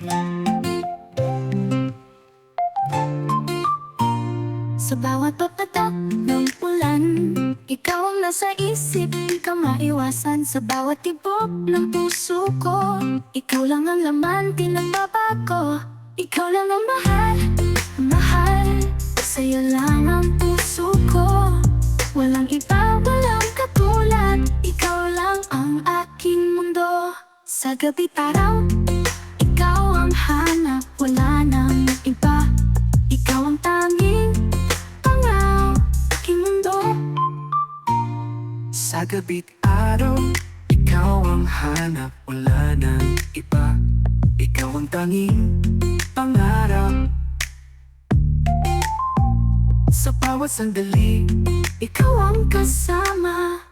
Sa bawat papatak ng ulan Ikaw ang nasa isip, di ka maiwasan. Sa bawat tibok ng puso ko Ikaw lang ang laman, di nagbabago Ikaw lang ang mahal, mahal. Sa'yo lang ang puso ko. Walang iba, walang katulad. Ikaw lang ang aking mundo. Sa gabi araw, hanap Wala nang iba Ikaw ang tanging pangaw Aking mundo Sa gabi't araw, ikaw ang hanap, wala nang iba. Ikaw ang tanging pangarap. Sa bawat sandali, Ikaw ang kasama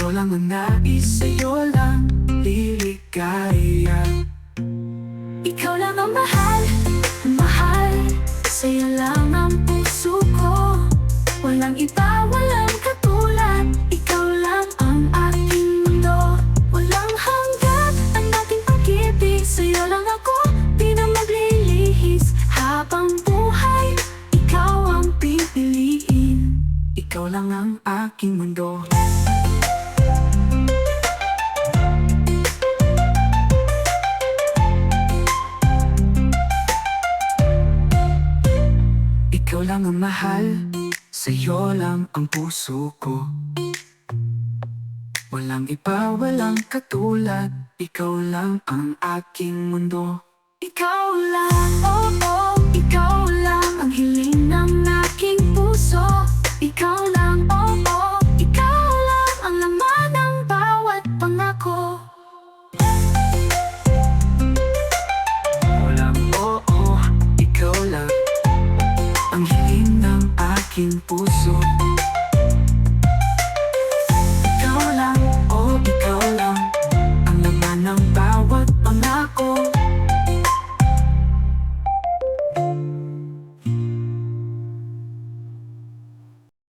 ikaw lang ang nais, sa'yo lang liligaya. Walang iba, walang katulad. Ikaw lang ang aking mundo. Walang hanggan ang ating pag-ibig. Sa'yo lang ako, di na maglilihis Habang buhay, ikaw ang pipiliin. Ikaw lang ang aking mundo. Ikaw lang ang mahal, sa'yo lang ang puso ko. Walang iba, walang katulad, ikaw lang ang aking mundo. Ikaw lang, oh oh, ikaw lang ang hiling ng aking puso Ikaw lang, oh oh, ikaw lang ang laman ng bawat pangako Walang oo, ikaw lang Ang hiling ng aking puso